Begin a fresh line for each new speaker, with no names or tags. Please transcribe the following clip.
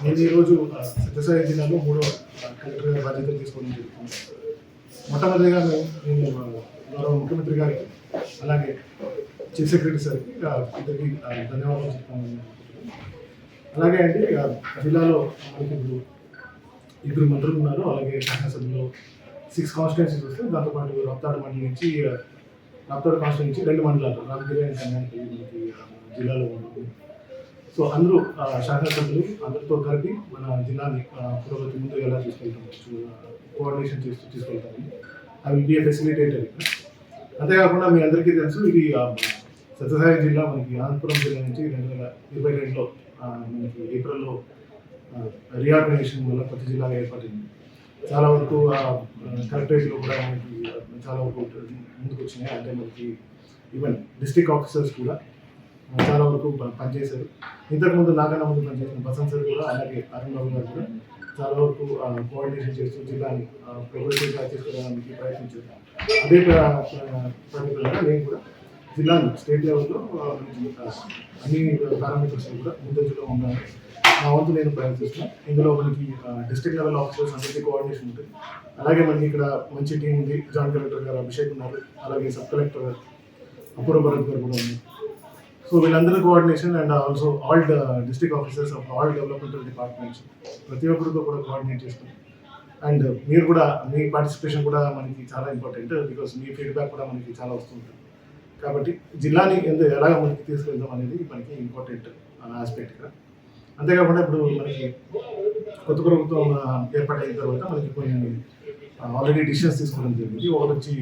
నేను ఈరోజు ఆ, సత్యసాయి జిల్లాలో మూడో ఆ, కలెక్టర్ బాధ్యతలు తీసుకోవడం జరుగుతుంది. మొట్టమొదటిగా మేము నేను గౌరవ ముఖ్యమంత్రి గారికి అలాగే చీఫ్ సెక్రటరీ సార్కి ఇద్దరికి ధన్యవాదాలు చెప్తాను అలాగే అండి జిల్లాలో మనకి ఇప్పుడు ఇద్దరు మంత్రులు ఉన్నారు అలాగే శాసనసభలో సిక్స్ కాన్స్టిట్యున్సీస్ వస్తే దాంతోపాటు రప్తాడు మండలి నుంచి రప్తాడు కాన్స్టిట్యూన్ నుంచి రెండు మండలాలు రామగిరి అండ్ కన్యాకుమారి జిల్లాలో ఉంటుంది సో అందరూ ఆ, శాసనసభ్యులు అందరితో కలిపి మన జిల్లాని పురోగతి ముందు ఎలా తీసుకెళ్తాం కోఆర్డినేషన్ చేస్తూ తీసుకెళ్తాము ఐ విల్ బి ఫెసిలిటేటర్ అంతేకాకుండా మీ అందరికీ తెలుసు ఇది సత్యసాయి జిల్లా మనకి అనంతపురం జిల్లా నుంచి రెండు వేల ఇరవై రెండులో మనకి ఏప్రిల్లో రీఆర్గనైజేషన్ వల్ల కొత్త జిల్లాగా ఏర్పడింది. చాలా వరకు కలెక్టరేట్లో కూడా మనకి చాలా వరకు ముందుకు వచ్చినాయి అంటే మనకి ఈవెన్ డిస్ట్రిక్ట్ ఆఫీసర్స్ కూడా చాలా వరకు పనిచేశారు. ఇంతకుముందు నాకన్నా ముందు పనిచేసిన బసంత్ సార్ కూడా అలాగే అరుణ్ బాబు గారు కూడా చాలా వరకు కోఆర్డినేషన్ చేస్తూ జిల్లాని ప్రోగ్రెసివ్గా చేసుకోవడానికి ప్రయత్నించారు. అదే పర్టికులర్గా నేను కూడా జిల్లాను స్టేట్ లెవెల్లో అన్ని పారామీటర్స్ కూడా ముందంజలో ఉండాలి నా వంతు నేను ప్రయత్నిస్తున్నాను ఇందులో మనకి డిస్ట్రిక్ట్ లెవెల్ ఆఫీసర్స్ అందరికీ కోఆర్డినేషన్ ఉంటుంది. అలాగే మనకి ఇక్కడ మంచి టీం ఉంది. జాయింట్ కలెక్టర్ గారు అభిషేక్ ఉన్నారు. అలాగే సబ్ కలెక్టర్ గారు అపూర్వ భరత్ గారు కూడా ఉన్నారు. సో వీళ్ళందరూ coordination and also all district officers of all developmental departments ప్రతి ఒక్కరితో కూడా కోఆర్డినేట్ చేస్తాం. అండ్ మీరు కూడా మీ పార్టిసిపేషన్ కూడా మనకి చాలా ఇంపార్టెంట్ బికాస్ మీ ఫీడ్బ్యాక్ కూడా మనకి చాలా వస్తుంటుంది. కాబట్టి జిల్లాని ఎందు ఎలాగ మనకి తీసుకెళ్దాం అనేది మనకి ఇంపార్టెంట్ ఆస్పెక్ట్ ఇక్కడ. అంతేకాకుండా ఇప్పుడు మనకి కొత్త ప్రభుత్వం ఏర్పాటైన తర్వాత మనకి కొన్ని ఆల్రెడీ డిసిషన్స్ తీసుకోవడం జరిగింది. ఒకటి వచ్చి